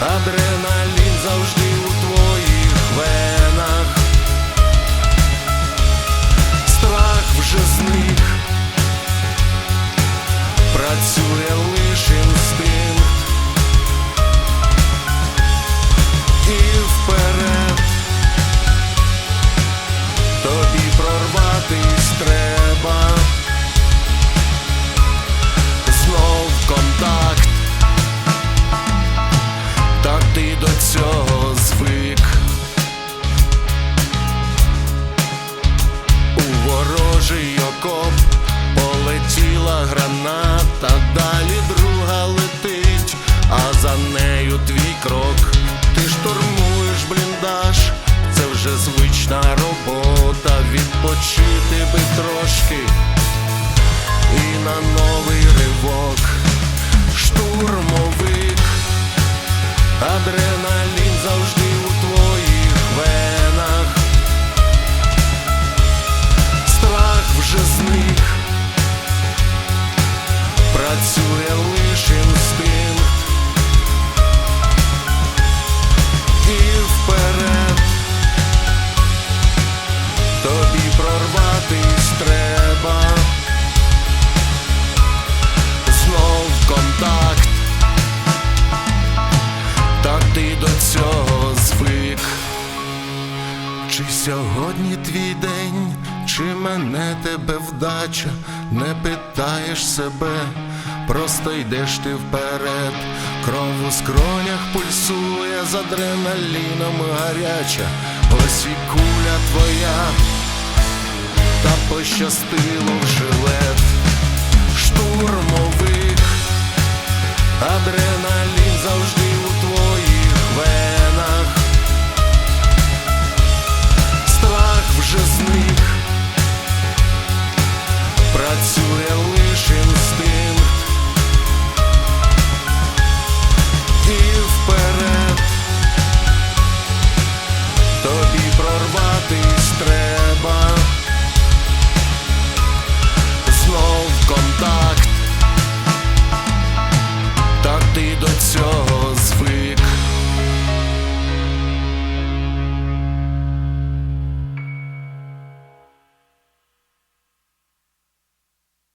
адреналін завжди ворожий окоп полетіла граната, далі друга летить, а за нею твій крок. Ти штурмуєш бліндаж, це вже звична робота. Відпочити би трошки і на новий ривок. Штурмовик, адреналін завжди прорватись треба. Знов контакт, та ти до цього звик. Чи сьогодні твій день, чи мене тебе вдача, не питаєш себе, просто йдеш ти вперед, кров у скронях пульсує з адреналіном гаряча, ось і куля твоя, пощастило в жилет. Штурмових, адреналін завжди у твоїх венах, страх вже зник, працює.